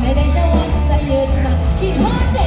ไม่ได้จะวันจเยืนมานคิดฮอดเด